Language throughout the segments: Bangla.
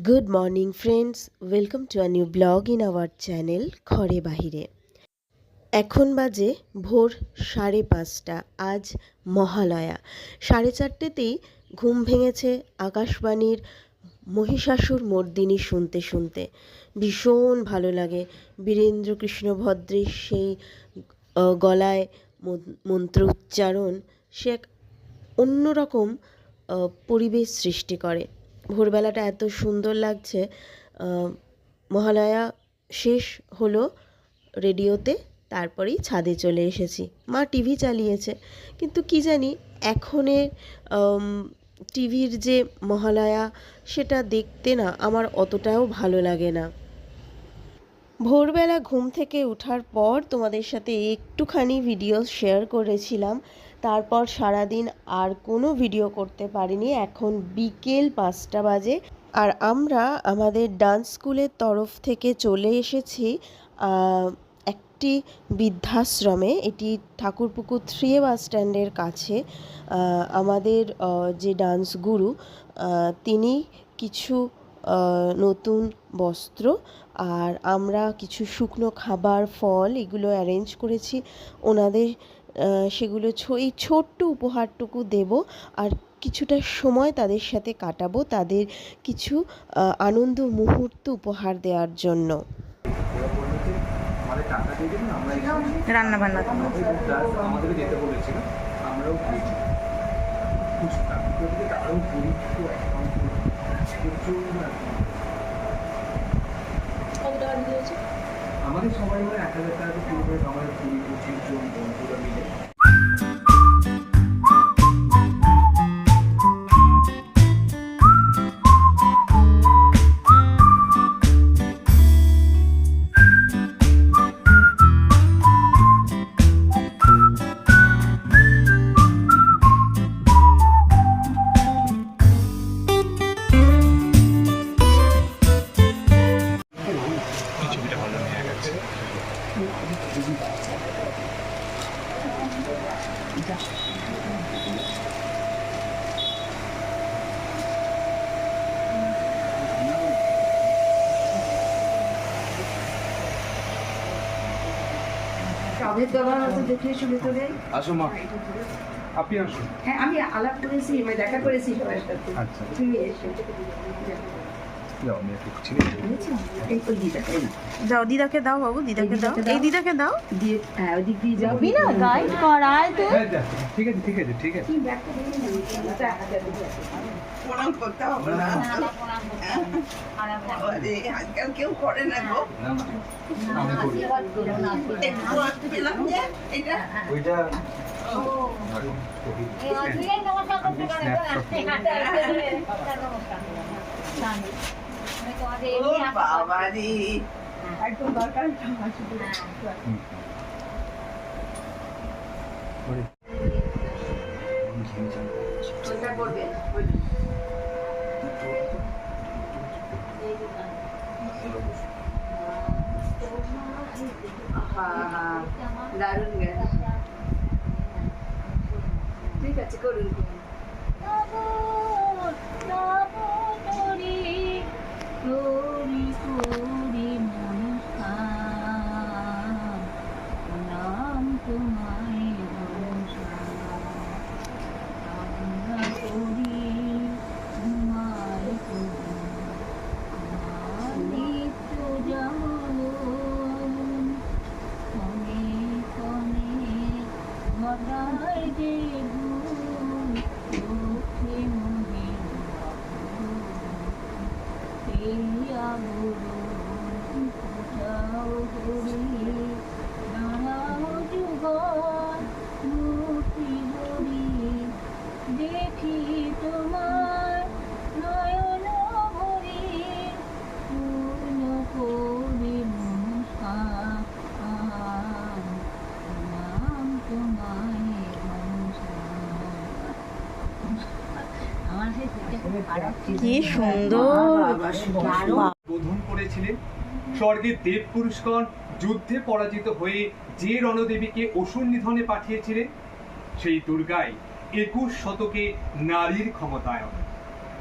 Good morning friends welcome a new blog in our channel ঘরে বাহিরে এখন বাজে ভোর সাড়ে পাঁচটা, আজ মহালয়া। সাড়ে চারটেতেই ঘুম ভেঙেছে আকাশবাণীর মহিষাসুর মর্দিনী শুনতে শুনতে। ভীষণ ভালো লাগে বীরেন্দ্রকৃষ্ণ ভদ্রের সেই গলায় মন- মন্ত্র উচ্চারণ। সে এক অন্যরকম পরিবেশ সৃষ্টি করে। ভোরবেলাটা এত সুন্দর লাগছে মহালয়া শেষ হলো রেডিওতে, তারপরেই ছাদে চলে এসেছি। মা টিভি চালিয়েছে, কিন্তু কি জানি এখনের টিভির যে মহালয়া সেটা দেখতে না আমার অতটাও ভালো লাগে না। ভোরবেলা ঘুম থেকে ওঠার পর তোমাদের সাথে একটুখানি ভিডিও শেয়ার করেছিলাম। তারপর সারাদিন আর কোনো ভিডিও করতে পারিনি। এখন বিকেল পাঁচটা বাজে। আর আমরা আমাদের ডান্স স্কুলের তরফ থেকে চলে এসেছি একটি বৃদ্ধাশ্রমে। এটি ঠাকুরপুকুর থ্রি বাস স্ট্যান্ডের কাছে। আমাদের যে ডান্স গুরু তিনি কিছু নতুন বস্ত্র আর আমরা কিছু শুকনো খাবার, ফল এগুলো অ্যারেঞ্জ করেছি। ওনাদের সেগুলো ছো- এই ছোট্ট উপহারটুকু দেব আর কিছুটা সময় তাদের সাথে কাটাবো তাদের কিছু আনন্দ মুহূর্ত উপহার দেওয়ার জন্য। রান্না বান্না আমাদের সবাই মিলে এক হাজার টাকা করে আমাদের কুড়ি পঁচিশ জন বন্ধুরা শুনে আসো মা। আপনি আসুন। হ্যাঁ আমি আলাপ করেছি মানে দেখা করেছি সবার সাথে। আচ্ছা। তুমি এসো। যাও দিদাকে। দাও বাবু দিদাকে দাও। এই দিদাকে দাও। দিয়ে হ্যাঁ ওদিক দিয়ে যাও। বিনা গাইড করায় তো। হ্যাঁ ঠিক আছে ঠিক আছে ঠিক আছে। প্রণাম করতে হবে না আজকাল কেউ করে না গো। এটা ওইটা বাবা রে একদম দরকার হুম। ওরে। ঘিয়ে যান। কোনটা করবে হ্যাঁ দারুণ গান ঠিক আছে করুন করুন।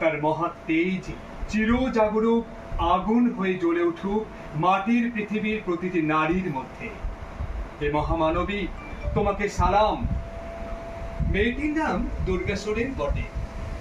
তার মহা চিরজাগরুক আগুন হয়ে জ্বলে উঠুক মাটির পৃথিবীর প্রতিটি নারীর মধ্যে। হে মহামানবী, তোমাকে সালাম। মেয়েটির নাম দুর্গা সোরেন বটে।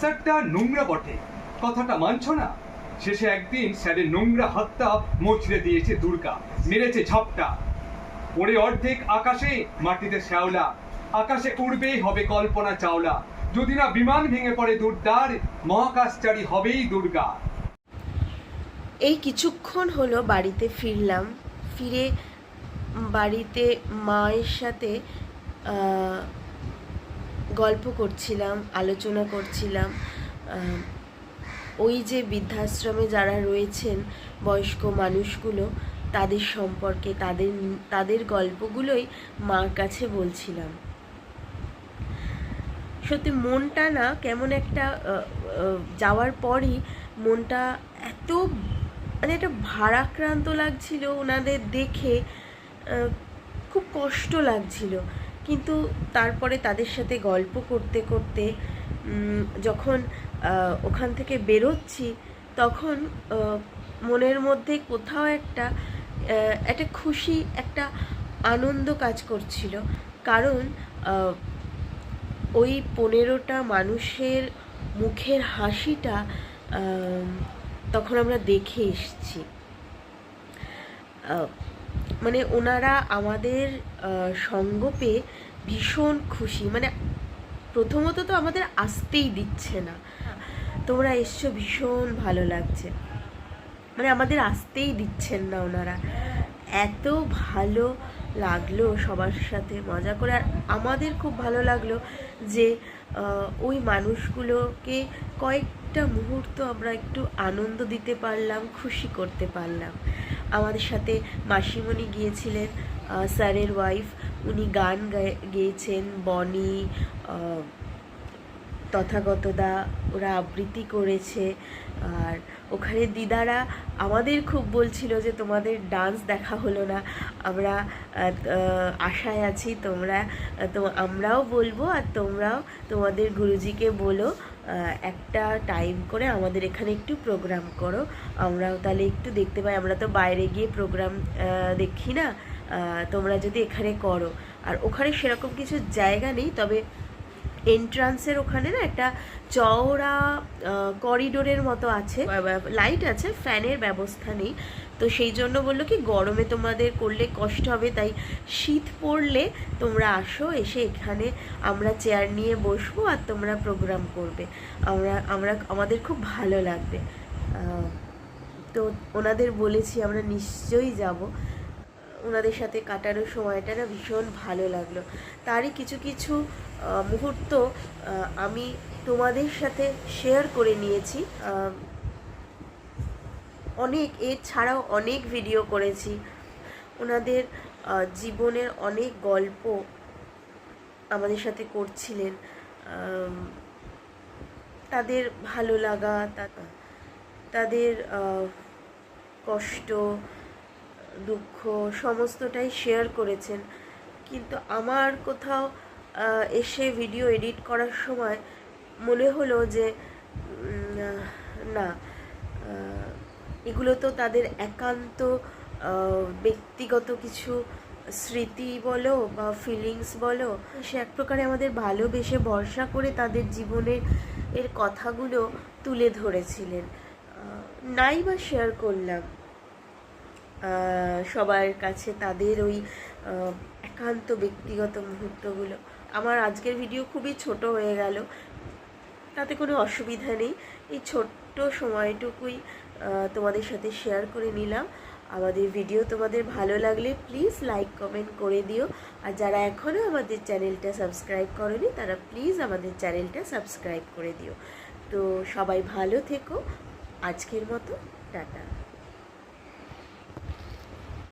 স্যারটা নোংরা বটে। কথাটা মানছ না? শেষে একদিন স্যারের নোংরা হাতটা মোচড়ে দিয়েছে দুর্গা। মেরেছে ঝাপটা। ওরে অর্ধেক আকাশে, মাটিতে শ্যাওলা। আকাশে উড়বেই হবে কল্পনা চাওলা। যদি না বিমান ভেঙে পড়ে দুর্দার, মহাকাশচারী হবেই দুর্গা। এই কিছুক্ষণ হলো বাড়িতে ফিরলাম। ফিরে বাড়িতে মায়ের সাথে গল্প করছিলাম, আলোচনা করছিলাম ওই যে বৃদ্ধাশ্রমে যারা রয়েছেন বয়স্ক মানুষগুলো, তাদের সম্পর্কে, তাদের তাদের গল্পগুলোই মার কাছে বলছিলাম। সত্যি মনটা না কেমন একটা যাওয়ার পরই মনটা এত মানে একটা ভারাক্রান্ত লাগছিল ওনাদের দেখে খুব কষ্ট লাগছিল। কিন্তু তারপরে তাদের সাথে গল্প করতে করতে যখন ওখান থেকে বেরোচ্ছি, তখন মনের মধ্যে কোথাও একটা একটা খুশি, একটা আনন্দ কাজ করছিল। কারণ ওই পনেরোটা মানুষের মুখের হাসিটা তখন আমরা দেখে এসেছি। মানে ওনারা আমাদের সঙ্গ পেয়ে ভীষণ খুশি। মানে প্রথমত তো আমাদের আসতেই দিচ্ছে না। তোমরা এসছো ভীষণ ভালো লাগছে। মানে আমাদের আসতেই দিচ্ছেন না ওনারা। এত ভালো লাগল সবার সাথে মজা করে। আর আমাদের খুব ভালো লাগল যে ওই মানুষগুলোকে কয়েকটা মুহূর্ত আমরা একটু আনন্দ দিতে পারলাম খুশি করতে পারলাম। আমাদের সাথে মাসিমণি গিয়েছিলেন স্যারের ওয়াইফ উনি গান গায়ে- গেয়েছেন, বনি তথাগতদা, ওরা আবৃত্তি করেছে, আর ওখানে দিদারা আমাদের খুব বলছিল যে তোমাদের ডান্স দেখা হলো না, আমরা আশায় আছি তোমরা তো আমরাও বলব আর তোমরাও তোমাদের গুরুজিকে বলো একটা টাইম করে আমাদের এখানে একটু প্রোগ্রাম করো। আমরাও তাহলে একটু দেখতে পাই। আমরা তো বাইরে গিয়ে প্রোগ্রাম দেখি না। তোমরা যদি এখানে করো। আর ওখানে সেরকম কিছু জায়গা নেই, তবে এন্ট্রান্সের ওখানে না একটা চওড়া করিডোরের মতো আছে। লাইট আছে ফ্যানের ব্যবস্থা নেই। তো সেই জন্য বলল কি, গরমে তোমাদের করলে কষ্ট হবে, তাই শীত পড়লে তোমরা আসো, এসে এখানে আমরা চেয়ার নিয়ে বসবো আর তোমরা প্রোগ্রাম করবে। আমরা আমরা, আমাদের খুব ভালো লাগবে। তো ওনাদের বলেছি, আমরা নিশ্চয়ই যাব। ওনাদের সাথে কাটানোর সময়টা না ভীষণ ভালো লাগল। তারই কিছু কিছু মুহূর্ত আমি তোমাদের সাথে শেয়ার করে নিয়েছি। অনেক, এর ছাড়াও অনেক ভিডিও করেছি। ওনাদের জীবনের অনেক গল্প আমাদের সাথে করছিলেন। তাদের ভালো লাগা তাদের কষ্ট, দুঃখ, সমস্তটাই শেয়ার করেছেন। কিন্তু আমার কোথাও এসে ভিডিও এডিট করার সময় মনে হলো যে না এগুলো তো তাদের একান্ত ব্যক্তিগত কিছু স্মৃতি বলো বা ফিলিংস বলো, সে এক প্রকারে আমাদের ভালোবেসে ভরসা করে তাদের জীবনের এর কথাগুলো তুলে ধরেছিলেন। নাই বা শেয়ার করলাম। সবার কাছে তাদের ওই একান্ত ব্যক্তিগত মুহূর্তগুলো। আমার আজকের ভিডিও খুবই ছোট হয়ে গেল। তাতে কোনো অসুবিধা নেই। এই ছোট্ট সময়টুকুই তোমাদের সাথে শেয়ার করে নিলাম। আমাদের ভিডিও তোমাদের ভালো লাগলে প্লিজ লাইক কমেন্ট করে দিও। আর যারা এখনও আমাদের চ্যানেলটা সাবস্ক্রাইব করনি, তারা প্লিজ আমাদের চ্যানেলটা সাবস্ক্রাইব করে দিও। তো সবাই ভালো থেকো। আজকের মতো, টাটা।